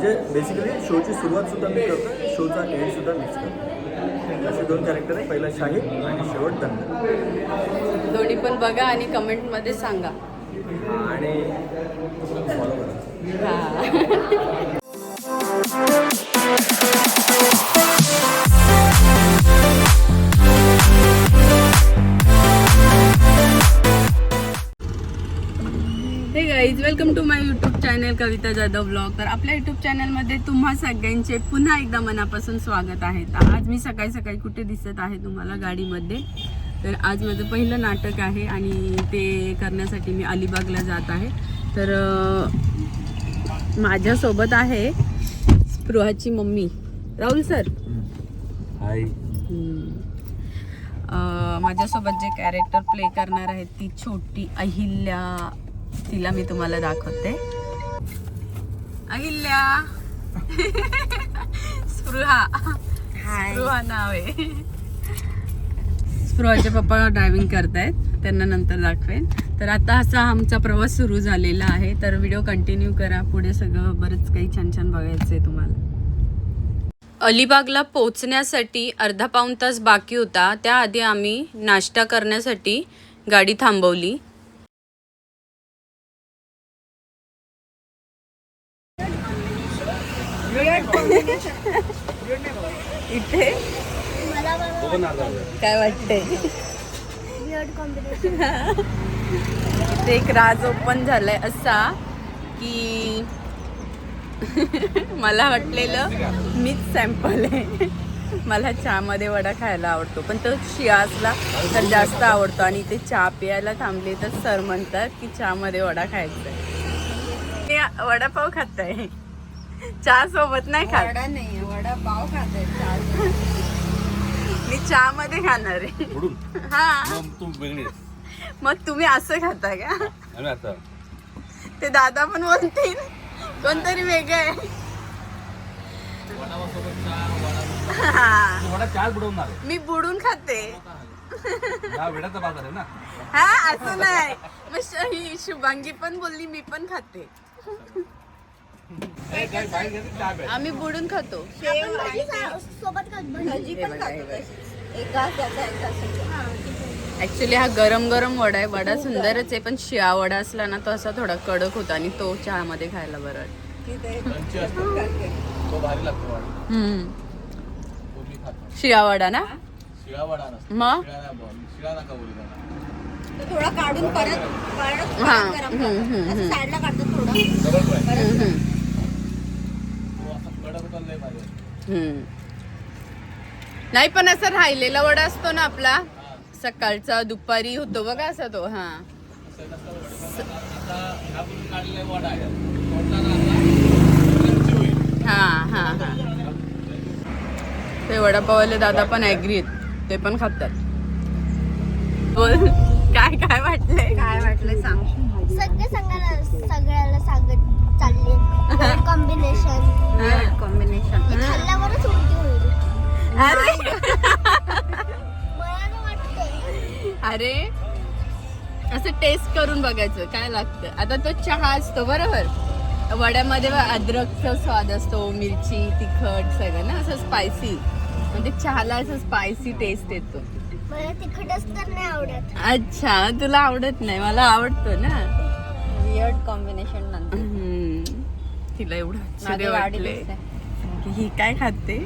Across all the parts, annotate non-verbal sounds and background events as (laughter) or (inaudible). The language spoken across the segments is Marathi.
म्हणजे बेसिकली शोची सुरुवात सुद्धा मी करतो. शोचा एंड सुद्धा मिक्स करतो. असे दोन कॅरेक्टर आहे पहिला शाहीर आणि शेवट दंड दोन्ही पण बघा आणि कमेंटमध्ये सांगा. आणि फॉलो करा. (laughs) Guys welcome to my YouTube channel Kavita Jadhav blog तर आपल्या यूट्यूब चॅनलमध्ये तुम्हा सगळ्यांचे पुन्हा एकदा मनापासून स्वागत आहे. तर आज मी सकाळी सकाळी कुठे दिसत आहे तुम्हाला गाडीमध्ये? तर आज माझं पहिलं नाटक आहे आणि ते करण्यासाठी मी अलिबागला जात आहे. तर माझ्यासोबत आहे स्पृहाची मम्मी. राहुल सर. हाय माझ्यासोबत जे कॅरेक्टर प्ले करणार आहेत ती छोटी अहिल्या. तिला मी तुम्हाला दाखवते. अहिल्या. स्पृहा. स्पृहा नाव आहे. स्पृहाचे पप्पा ड्रायव्हिंग करतायत त्यांना नंतर दाखवेन. तर आता असा आमचा प्रवास सुरू झालेला आहे. तर व्हिडिओ कंटिन्यू करा. पुढे सगळं बरंच काही छान छान बघायचं आहे तुम्हाला. अलिबागला पोचण्यासाठी अर्धा पाऊण तास बाकी होता. त्याआधी आम्ही नाश्ता करण्यासाठी गाडी थांबवली. इथे? काय वाटतंय? इथे एक राज ओपन झालाय असा की (laughs) मला वाटलेलं मीच सॅम्पल आहे. मला चहामध्ये वडा खायला आवडतो. पण तो शियासला तर जास्त आवडतो. आणि ते चहा प्यायला थांबले तर सर म्हणतात की चहामध्ये वडा खायचा आहे ते वडापाव खात आहे चहा सोबत नाही खात. वडा नाही वडा पाव खाते मी चहा मध्ये खाणार आहे. हा. मग तू वेगळी मग तुम्ही असं खाता का? आता ते दादा पण बोलतील. कोणतरी वेगळं आहे. हा. वडा चार बुडवणार आहे. मी बुडून खाते. हा वेडाचा बाजार आहे ना. हा असं नाही. मग श- ही शुभांगी पण बोलली मी पण खाते ए, काय बाहेर गेली चहा प्यायला. आम्ही बुडून खातो. सोबत भाजी पण खातो एका त्याचा एका ऍक्च्युली हा गरम गरम वडा आहे. वडा सुंदरच आहे पण शिळा वडा असला ना तो असा थोडा कडक होता आणि तो चहामध्ये खायला बरं वाटतं. कंची असतो. तो भारी लागतो वडा. हम्म. तो मी खातो. शिळा वडा ना? शिळा वडा नसतो. मग शिळा नाही बोल. शिळा नका बोलू त्याला. थोडा काढून परत परत हा, गरम हम्म, हम्म, करतात. असं साईडला काढतात थोडं. डबल फ्राय हम्म, हम्म. तो असा कडक होता लय भारी आहे. हम्म. नाही पण असं राहिलेला वडा असतो ना आपला सकाळचा दुपारी होतो बघा असा तो हा. हा हा हा. ते वडापाववाले दादा पण ऍग्री ते पण खातात. बोल काय काय वाटलंय? काय वाटलं सांग. सगळे सगळ्याला सगळ्याला सांगत चालले. कॉम्बिनेशन कॉम्बिनेशन खाल्ल्यावरच उलटी होईल. अरे. (laughs) अरे. असं टेस्ट करून बघायचं काय लागतं? आता तो चहा असतो बरोबर? वड्यामध्ये अद्रकचा स्वाद असतो मिरची तिखट सगळं ना असं स्पायसी म्हणजे चहाला असं स्पायसी टेस्ट येतो. मला तिखटच तर नाही आवडत. अच्छा तुला आवडत नाही मला आवडतो ना. वियर्ड कॉम्बिनेशन नंतर. तिला एवढं आश्चर्य वाटले. की ही काय खाते?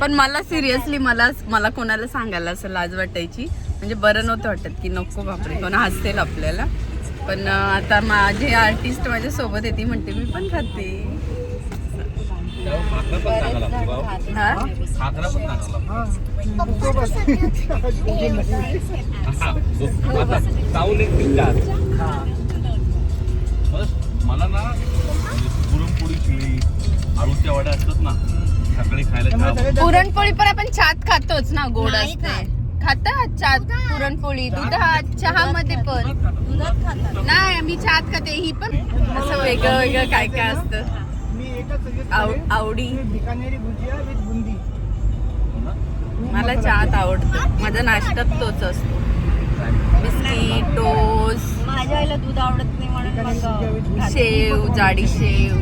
पण मला सिरियसली मला मला कोणाला सांगायला असं लाज वाटायची. म्हणजे बरं नव्हतं वाटत की नको बापरे कोण हसतेल आपल्याला. पण आता माझे आर्टिस्ट माझ्या सोबत येते म्हणते मी पण खाते. हा. मला ना पुरणपोळी शिळी आळूच्या वड्या असतात ना सकाळी खायला चहा पुरणपोळी पण आपण छात खातोच ना गोड असते. खाता. छात पुरणपोळी दुधात चहामध्ये पण. दुधात खातात. नाही मी चहात खाते. ही पण असं वेगळं वेगळं काय काय असतं. आव- आवडी. बिकानेरी भुजिया विथ बुंदी. हो ना? मला चहात आवडतं. माझा नाश्त्यात तोच असतो. Biscuit toast. माझ्या आईला दूध आवडत नाही म्हणून मग. शेव जाडी शेव.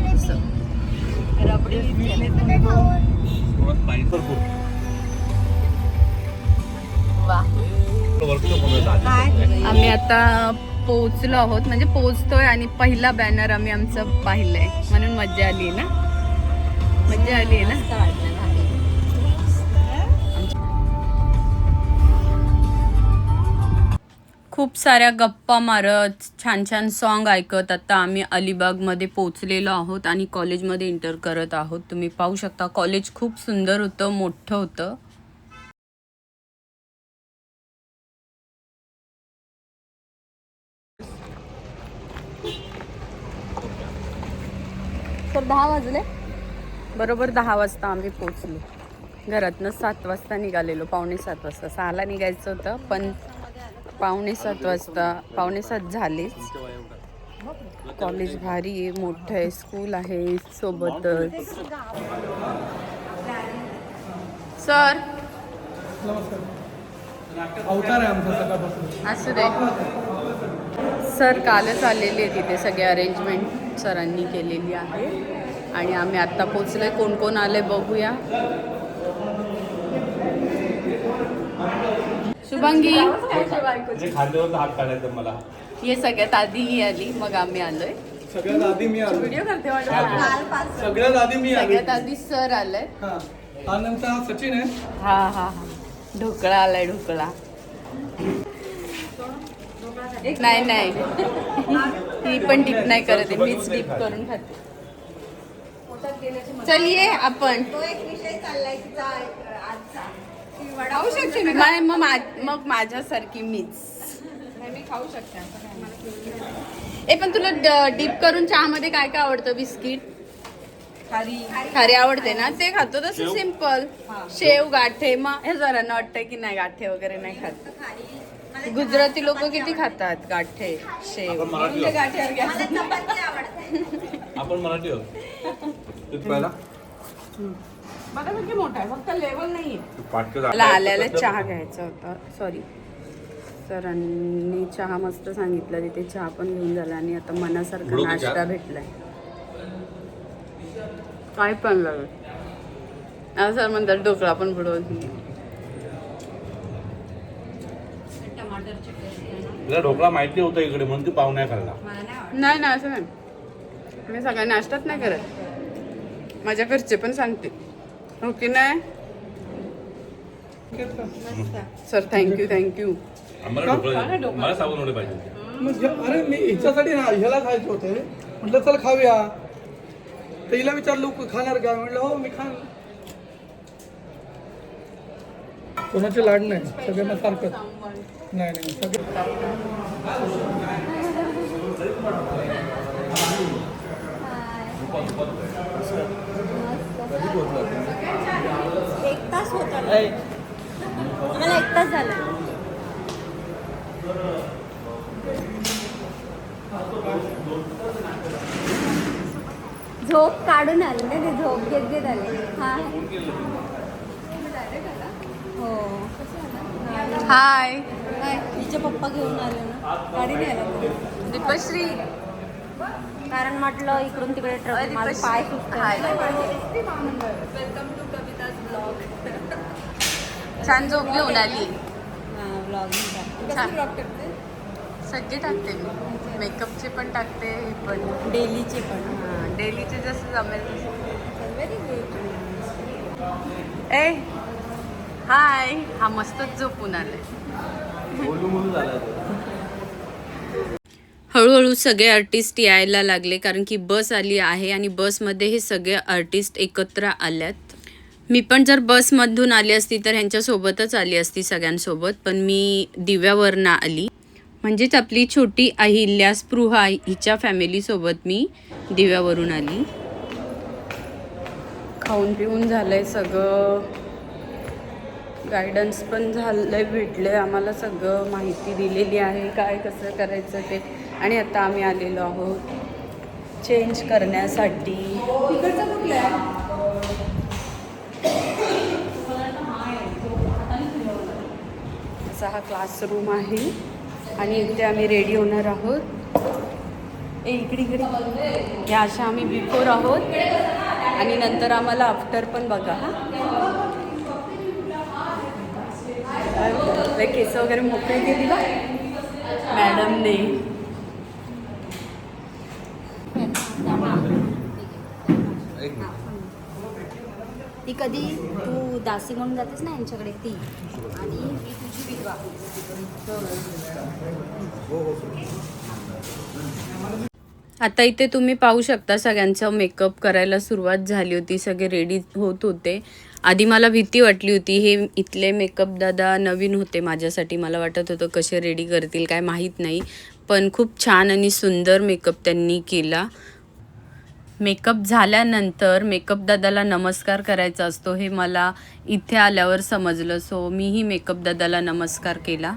रबडी आम्ही आता पोहोचलो आहोत. म्हणजे पोहोचतोय आणि पहिला बॅनर आम्ही आमचं पाहिलंय. म्हणून मज्जा आली ना? मज्जा आली आहे ना खूप साऱ्या गप्पा मारत छान छान सॉन्ग ऐकत. आता आम्ही अलिबागमध्ये पोचलेलो आहोत आणि कॉलेजमध्ये इंटर करत आहोत. तुम्ही पाहू शकता कॉलेज खूप सुंदर होतं मोठं होतं. तर दहा वाजले? बरोबर दहा वाजता आम्ही पोचलो घरातनं सात वाजता निघालेलो पावणे सात वाजता. सहाला निघायचं होतं पण पावणे सात वाजता पावणे सात झालेच. कॉलेज भारी आहे मोठं आहे स्कूल आहे सोबतच. सर. असू दे. सर कालच आलेले तिथे सगळे अरेंजमेंट सरांनी केलेली आहे. आणि आम्ही आत्ता पोचलोय कोण कोण आले बघूया. शुभांगी. जे खांद्यावर हात काढायचं मला. हे सगळ्यात आधी ही आली. मग आम्ही आलोय. सगळ्यात आधी मी आलो. व्हिडिओ करते वाटतं. सगळ्यात आधी मी आलो. सगळ्यात आधी सर आलाय. हा. नंतर हा सचिन आहे. हा हा हा. ढोकळा आलाय ढोकळा. नाही नाही. ही पण डिप नाही करत आहे. मीच डिप करून खाते. चलिये आपण. तो एक विषय चाललाय तिचा आजचा. ती खाऊ शकते मी नाही मग मा- मग माझ्यासारखी मीच. मी खाऊ शकते असं काय मला ए पण तुला डीप करून चहामध्ये काय काय आवडतं? बिस्किट? खारी. खारी आवडते ना? ते खातो तसं सिंपल शेव गाठे मग हे जरा वाटतं की नाही गाठे वगैरे नाही खात. गुजराती लोक किती खातात गाठे शेव? आपण मराठी आहोत. गाठ्यावर घ्या. चपाती आवडते. आपण मराठी आहोत. तू पहिला? बऱ्यापैकी मोठा आहे फक्त लेवल नाहीये. मला आल्याला चहा घ्यायचा होता. सॉरी सरांनी चहा मस्त सांगितलं तिथे चहा पण घेऊन झाला आणि आता मनासारखा नाश्ता? भेटलाय. काय पण लागत सर म्हणतात ढोकळा पण बुडवत नाही ढोकळा माहिती होता इकडे म्हणून तू पाहुण्या खाल्ला. नाही ना असं नाही. मी सगळ्या नाश्त्यात नाही करत. माझ्या घरचे पण सांगते ओके नाही? सर थँक्यू थँक्यू आम्हाला ढोकळा मला साबण वडे पाहिजे अरे मी हिच्यासाठी ना ह्याला खायचे होते. म्हटलं चल खाऊया. तर हिला विचारलो "तू खाणार का? म्हटलं हो मी खान कोणाचे लाड नाही. सगळ्यांना सारखंच नाही नाही सगळं तास होता मला एक तास झाला झोप काढून आले ना ते झोप घेत घेत आले. हा. हो. हाय. काय तिचे पप्पा घेऊन आले ना. गाडीने आला तो. दीपश्री. कारण म्हटलं इकडून तिकडे ट्रक माझे पाय वेलकम टू कविताज ब्लॉग (laughs) छान झोप घेऊन आली. छान. सगळे टाकते मी. मेकअपचे पण टाकते हे पण. डेलीचे पण. हां, डेलीचे जसं जमेल तसं. ए हाय. हा मस्तच झोपून आलाय. (laughs) हळूहळू सगळे आर्टिस्ट यायला लागले कारण की बस आली आहे आणि बसमध्ये हे सगळे आर्टिस्ट एकत्र आल्यात. मी पण जर बसमधून आली असती तर ह्यांच्यासोबतच आली असती सगळ्यांसोबत पण मी दिव्यावरनं आली. म्हणजेच आपली छोटी अहिल्या स्पृहा हिच्या फॅमिलीसोबत मी दिव्यावरून आली. खाऊन पिऊन झालं आहे सगळं. गायडन्स पण झालं आहे भेटलं आहे आम्हाला सगळं माहिती दिलेली आहे काय कसं करायचं ते. आणि आता आम्ही आलेलो आहोत. चेंज करण्यासाठी. आमचा हा क्लासरूम आहे आणि इथे आम्ही रेडी होणार आहोत. ए इकडे इकडे. ह्या अशा आम्ही बिफोर आहोत. आणि नंतर आम्हाला आफ्टर पण बघा हा. केस वगैरे मोकळे केली का? मॅडमने ती कधी तू दासी म्हणून जातेस ना यांच्याकडे ती. आणि मी तुझी विधवा. आता इथे तुम्ही पाहू शकता सगळ्यांचं मेकअप करायला सुरुवात झाली होती सगळे रेडी होत होते. आधी मला भीती वाटली होती हे इथले मेकअप दादा नवीन होते माझ्यासाठी. मला वाटत होतं कसे रेडी करतील काय माहीत नाही. पण खूप छान आणि सुंदर मेकअप त्यांनी केला. मेकअप झाल्यानंतर मेकअप दादाला नमस्कार करायचा असतो हे मला इथे आल्यावर समजलं. सो मीही मेकअप दादाला नमस्कार केला.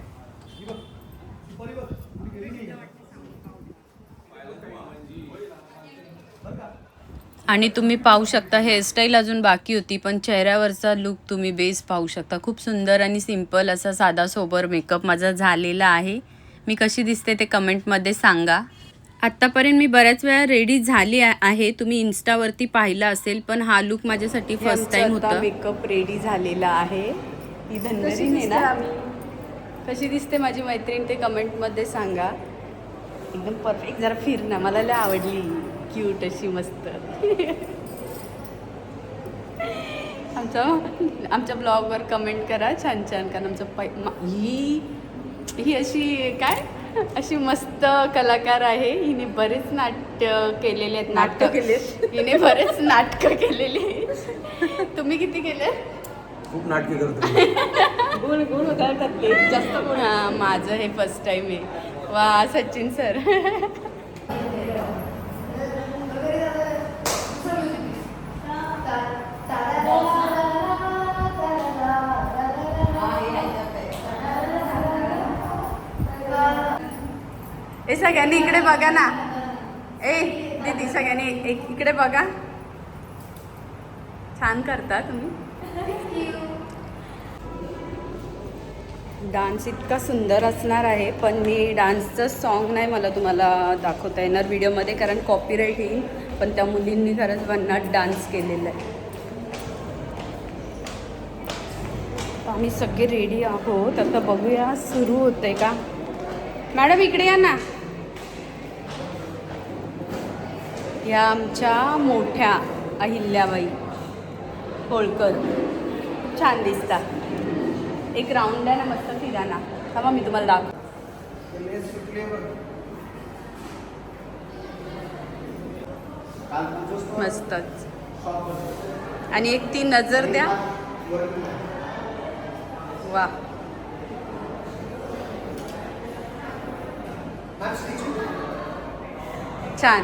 आणि तुम्ही पाहू शकता हेअरस्टाईल अजून बाकी होती पण चेहऱ्यावरचा लुक तुम्ही बेस पाहू शकता. खूप सुंदर आणि सिंपल असा साधा सोबर मेकअप माझा झालेला आहे. मी कशी दिसते ते कमेंटमध्ये सांगा. आत्तापर्यंत मी बऱ्याच वेळा रेडी झाली आहे. तुम्ही इन्स्टावरती पाहिला असेल पण हा लुक माझ्यासाठी फर्स्ट टाइम होता. मेकअप रेडी झालेला आहे. ही धन्वरी ना कशी दिसते माझी मैत्रीण ते कमेंटमध्ये सांगा. एकदम परफेक्ट जरा फिर ना मला लय आवडली. क्यूट अशी मस्त. (laughs) आमच्या आमच्या ब्लॉगवर कमेंट करा छान छान. कारण आमचं पै ही ही अशी काय? (laughs) अशी मस्त कलाकार आहे. हिने बरेच नाट्य केलेले आहेत. नाटक. केले (laughs) हिने बरेच नाटकं केलेली. आहेत तुम्ही किती केले? खूप नाटके करतो (laughs) गुण गुण जास्त गुण. हां माझं हे फर्स्ट टाइम आहे. वा सचिन सर सगळ्यांनी इकडे बघा ना. ए दीदी सगळ्यांनी एक इकडे बघा. छान करता तुम्ही. डान्स इतका सुंदर असणार आहे पण मी डान्सचं सॉन्ग नाही मला तुम्हाला दाखवता येणार व्हिडिओमध्ये कारण कॉपीराईट येईल. पण त्या मुलींनी खरंच भन्नाट डान्स केलेला आहे. आम्ही सगळे रेडी आहोत. आता बघूया सुरू होते का? मॅडम इकडे या ना. ह्या आमच्या मोठ्या अहिल्याबाई होळकर. खूप छान दिसतात. एक राऊंड आहे ना मस्त फिराना थांबा मी तुम्हाला दाखव. मस्तच. आणि एक ती नजर द्या. वा. छान.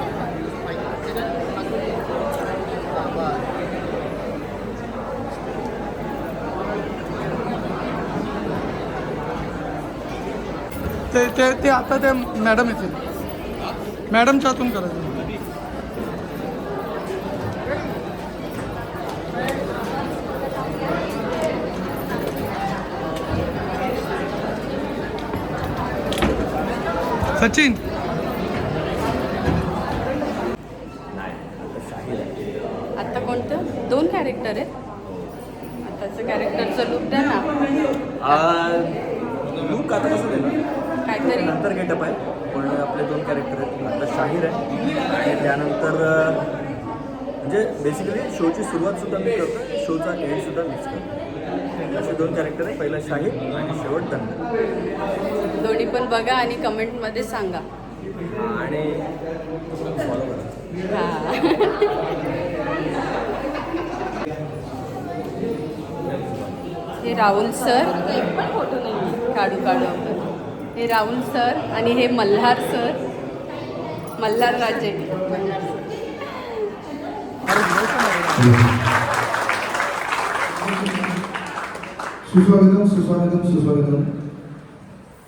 ते ते ते आता ते मॅडम येतील. मॅडमच्या हातून करायचं. सचिन आता कोणतं दोन कॅरेक्टर आहेत आताचं कॅरेक्टरचं लुक द्या ना लुक आता कसं देणार. काहीतरी. नंतर गेटअप आहे. पण आपले दोन कॅरेक्टर आहेत. आता शाहीर आहे. आणि त्यानंतर म्हणजे बेसिकली शोची सुरुवात सुद्धा मी करतो शोचा एंड सुद्धा मिक्स करतो असे दोन कॅरेक्टर आहे पहिला शाहीर आणि शेवट धनगर दोन्ही पण बघा आणि कमेंटमध्ये सांगा. आणि फॉलो करा. हा. हे राहुल सर. एक पण फोटो नाही. काढू काढू. आपण हे राहुल सर आणि हे मल्हार सर. मल्हार राजे. सुस्वागतम सुस्वागतम सुस्वागतम.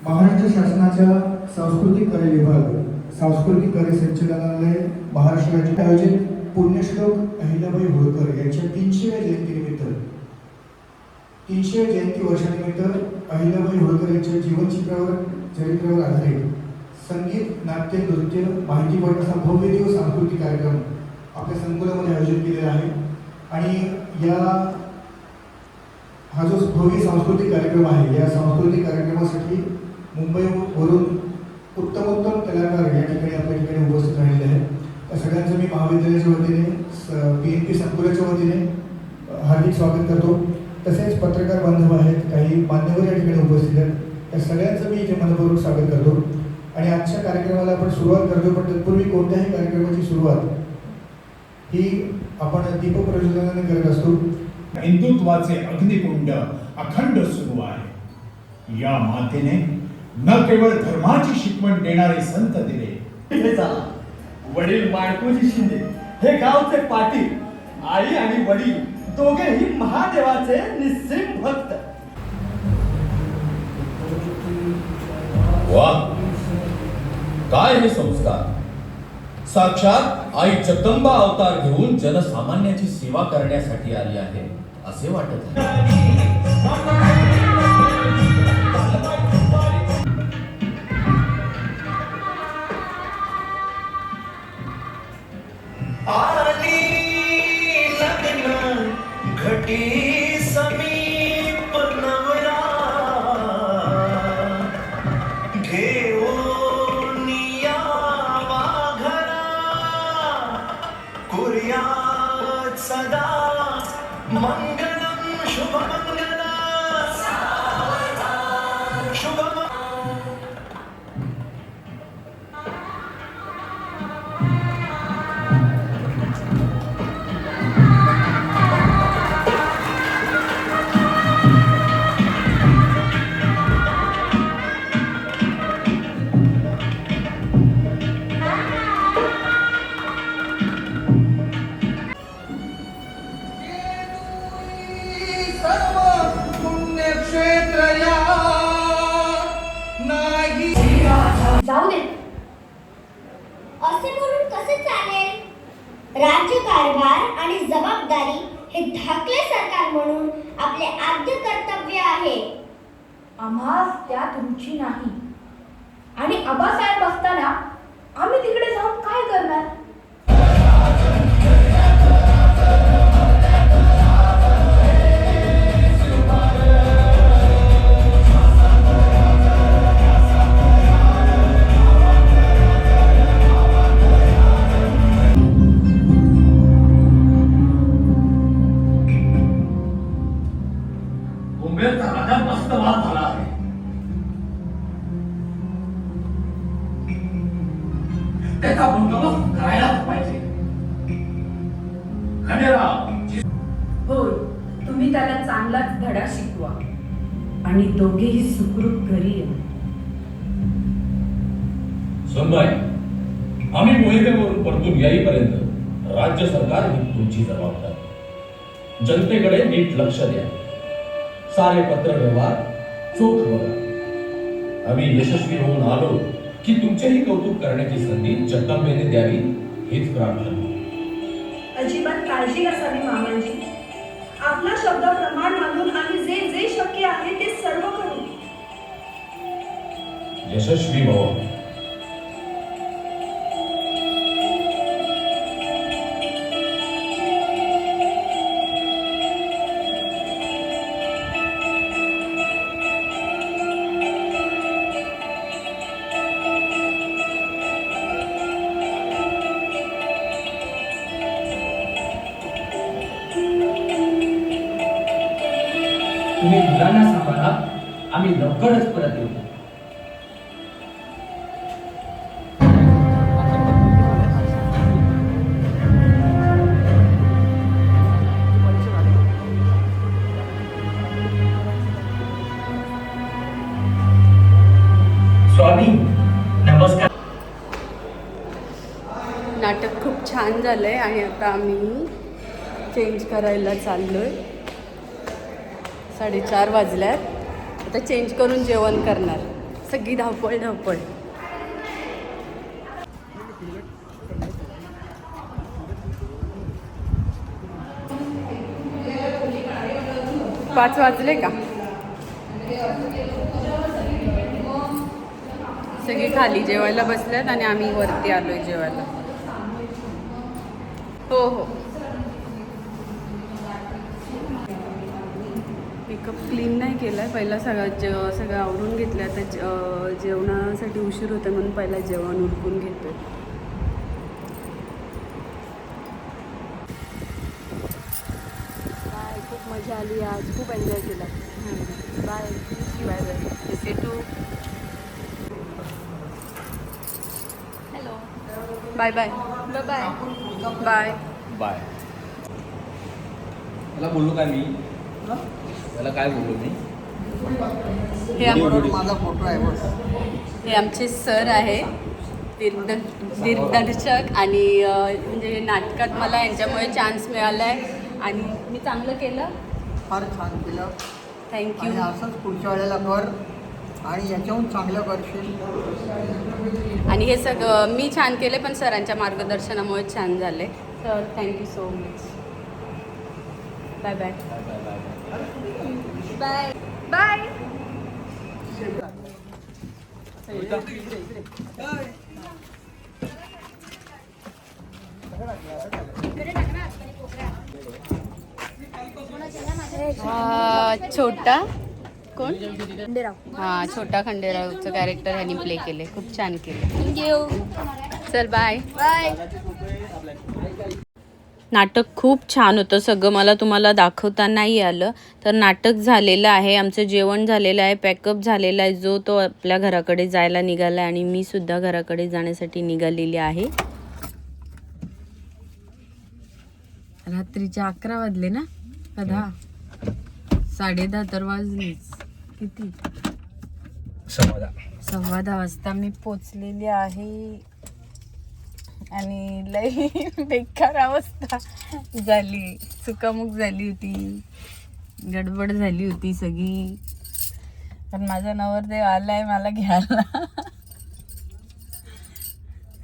महाराष्ट्र शासनाच्या सांस्कृतिक कार्य विभाग सांस्कृतिक कार्य संचालनालय महाराष्ट्र राज्य आयोजित पुण्यश्लोक अहिल्याबाई होळकर यांच्या तीनशेव्या जयंतीनिमित्त तीनशे जयंती वर्षानिमित्त अहिल्याबाई होळकर यांच्या जीवनचित्रावर चरित्रावर आधारित संगीत नाट्य नृत्य माहितीपट असा भव्य दिवस सांस्कृतिक कार्यक्रम आपल्या संकुलामध्ये आयोजित केलेला आहे. आणि या हा जो भव्य सांस्कृतिक कार्यक्रम आहे या सांस्कृतिक कार्यक्रमासाठी मुंबईवरून उत्तमोत्तम कलाकार या ठिकाणी आपल्या ठिकाणी उपस्थित राहिलेले आहेत. त्या सगळ्यांचं मी महाविद्यालयाच्या वतीने पी एन पी संकुलाच्या वतीने हार्दिक स्वागत करतो. तसेच पत्रकार बांधव आहेत काही मान्यवर या ठिकाणी उपस्थित आहेत. त्या सगळ्यांचं मी इथे मनपूर्वक स्वागत करतो. आणि आजच्या कार्यक्रमाला आपण सुरुवात करतो पण तत्पूर्वी कोणत्याही कार्यक्रमाची सुरुवात ही आपण दीपप्रज्वलनाने करत असतो. हिंदुत्वाचे अग्निकुंड अखंड सुरू आहे. या मातेने न केवळ धर्माची शिकवण देणारे संत दिले वडील माणकोजी शिंदे हे गावचे पाटील आई आणि वडील दोघेही महादेवाचे निस्सिम भक्त. वा. काय हे संस्कार? साक्षात आई जगदंबा अवतार घेऊन जनसामान्याची सेवा करण्यासाठी आली आहे असे वाटत आहे. be राज्यकारभार आणि जबाबदारी हे धाकले सरकार म्हणून आपले आद्य कर्तव्य आहे. आम्हास त्यात रुची नाही. आणि आबासाहेब असताना आम्ही तिकडे जाऊन काय करणार? झाला आहे. त्याचा बंदोबस्त करायलाच पाहिजे. खंडेराव होय तुम्ही त्याला चांगलाच धडा शिकवा. आणि दोघेही सुखरूप घरी या. सुनबाई आम्ही मोहिमेवरून परतून येईपर्यंत राज्य सरकार ही तुमची जबाबदारी. जनतेकडे नीट लक्ष द्या. सारे पत्र व्यवहार चोख बघा. आम्ही यशस्वी होऊन आलो की तुमचेही कौतुक करण्याची संधी जगदंबेने द्यावी हीच प्रार्थना. अजिबात काळजी नसावी मामांची आपला शब्द प्रमाण मानून आम्ही जे जे शक्य आहे ते सर्व करू. यशस्वी भव नाटक खूप छान झालं आहे आणि आता आम्ही चेंज करायला चाललो आहे साडेचार वाजल्यात. आता चेंज करून जेवण करणार. सगळी धावपळ धावपळ. पाच वाजले का? सगळी खाली जेवायला बसल्यात आणि आम्ही वरती आलोय जेवायला. हो हो. मेकअप क्लीन नाही केलाय. पहिला सगळं जे सगळं आवरून घेतलं आता जेवणासाठी उशीर होतं म्हणून पहिला जेवण उरकून घेतोय. बाय खूप मजा आली आज. खूप एन्जॉय केला. Bye bye. Bye see to hello bye bye bye bye. Bye. त्याला बोललो काय मी? त्याला काय बोललो मी? हे आम- माझा फोटो आहे बस हे आमचे सर आहे दिग्द दिग्दर्शक आणि अं, म्हणजे नाटकात मला यांच्यामुळे चान्स मिळाला आहे आणि मी चांगलं केलं. फार छान केलं. थँक्यू आणि असंच पुढच्या वेळेला कर. आणि याच्याहून चांगलं करशील. आणि हे सगळं मी छान केले पण सरांच्या मार्गदर्शनामुळे छान झाले. Sir thank you so much bye bye bye bye छोटा. कोण? हा छोटा खंडेरावचं कॅरेक्टर ह्यांनी प्ले केले खूप छान केले थँक्यू चल बाय बाय नाटक खूप छान होतं. सगळं मला तुम्हाला दाखवता नाही आलं. तर नाटक झालेलं आहे. आमचं जेवण झालेलं आहे. पॅकअप झालेला आहे. जो तो आपल्या घराकडे जायला निघाला आणि मी सुद्धा घराकडे जाण्यासाठी निघालेली आहे. रात्रीचे अकरा वाजले ना? का दहा साडे दहा तर वाजलीच. किती? समाधा सव्वा दहा वाजता मी पोचलेली आहे. आणि लई (laughs) बेकार अवस्था झाली. चुकामुक झाली होती. गडबड झाली होती सगळी. पण माझा नवरदेव आलाय मला घ्यायला.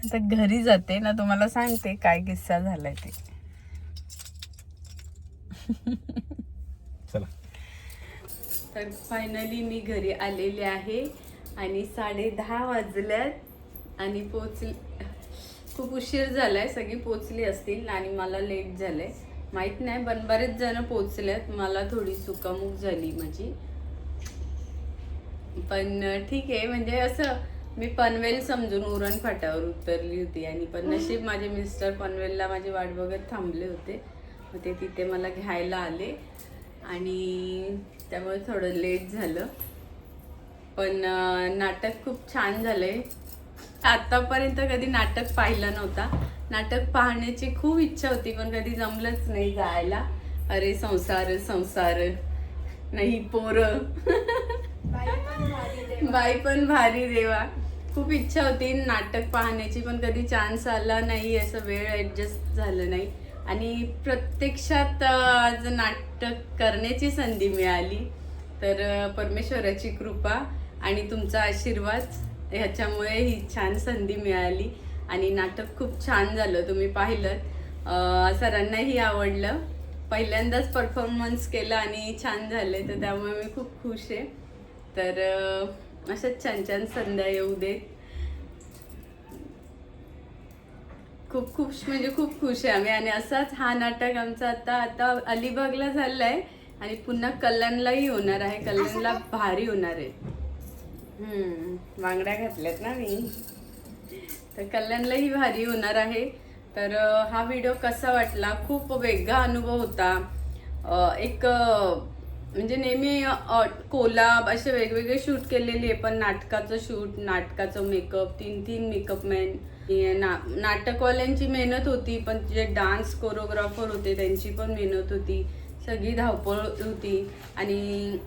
आता घरी जाते ना तुम्हाला सांगते काय किस्सा झालाय ते. (laughs) तर फायनली मी घरी आलेले आहे आणि साडे दहा वाजल्यात आणि पोचली खूप उशीर झालाय सगळी पोचली असतील आणि मला लेट झालंय. माहीत नाही पण बरेच जण पोचल्यात. मला थोडी चुकामुक झाली माझी. पण ठीक आहे. म्हणजे असं मी पनवेल समजून उरण फाट्यावर उतरली होती आणि पण नशीब माझे मिस्टर पनवेलला माझी वाट बघत थांबले होते. मग ते तिथे मला घ्यायला आले. आणि त्यामुळे थोडं लेट झालं. पण नाटक खूप छान झालंय. आतापर्यंत कधी नाटक पाहिलं नव्हता. नाटक पाहण्याची खूप इच्छा होती पण कधी जमलंच नाही जायला. अरे संसार संसार. नाही पोरं. बाई पण भारी देवा. खूप इच्छा होती नाटक पाहण्याची पण कधी चान्स आला नाही असं वेळ ॲडजस्ट झालं नाही. आणि प्रत्यक्षात आज नाटक करण्याची संधी मिळाली तर परमेश्वराची कृपा आणि तुमचा आशीर्वाद ह्याच्यामुळे ही छान संधी मिळाली. आणि नाटक खूप छान झालं तुम्ही पाहिलं. सरांनाही आवडलं. पहिल्यांदाच परफॉर्मन्स केला आणि छान झाले तर त्यामुळे मी खूप खुश आहे. तर अशाच छान छान संध्या येऊ देत. खूप खूप म्हणजे खूप खुश आहे आम्ही. आणि असाच हा नाटक आमचा आता आता अलिबागला झालाय आणि पुन्हा कल्याणलाही होणार आहे. कल्याणला भारी होणार आहे. हम्म, बांगड्या घातल्यात ना मी. तर कल्याणलाही भारी होणार आहे. तर हा व्हिडिओ कसा वाटला? खूप वेगळा अनुभव होता. एक म्हणजे नेहमी कोलाब असे वेगवेगळे शूट केलेले आहे पण नाटकाचं शूट नाटकाचं मेकअप तीन तीन मेकअप मॅन ना नाटकवाल्यांची मेहनत होती पण जे डान्स कोरिओग्राफर होते त्यांची पण मेहनत होती. सगळी धावपळ होती. आणि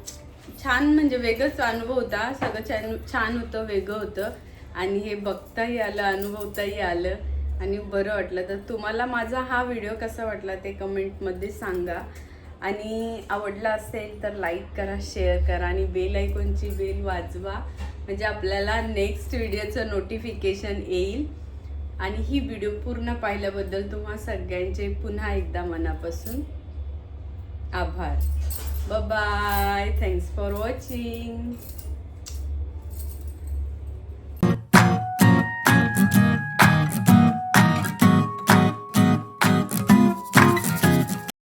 छान म्हणजे वेगळंच अनुभव होता. सगळं छान छान होतं वेगळं होतं. आणि हे बघताही आलं अनुभवताही आलं. आणि बरं वाटलं. तर तुम्हाला माझा हा व्हिडिओ कसा वाटला ते कमेंटमध्ये सांगा. आणि आवडला असेल तर लाईक करा शेअर करा आणि बेल ऐकूनची बेल वाजवा. म्हणजे आपल्याला नेक्स्ट व्हिडिओचं नोटिफिकेशन येईल. आणि ही व्हिडिओ पूर्ण पाहिल्याबद्दल तुम्हा सगळ्यांचे पुन्हा एकदा मनापासून आभार. Bye thanks for watching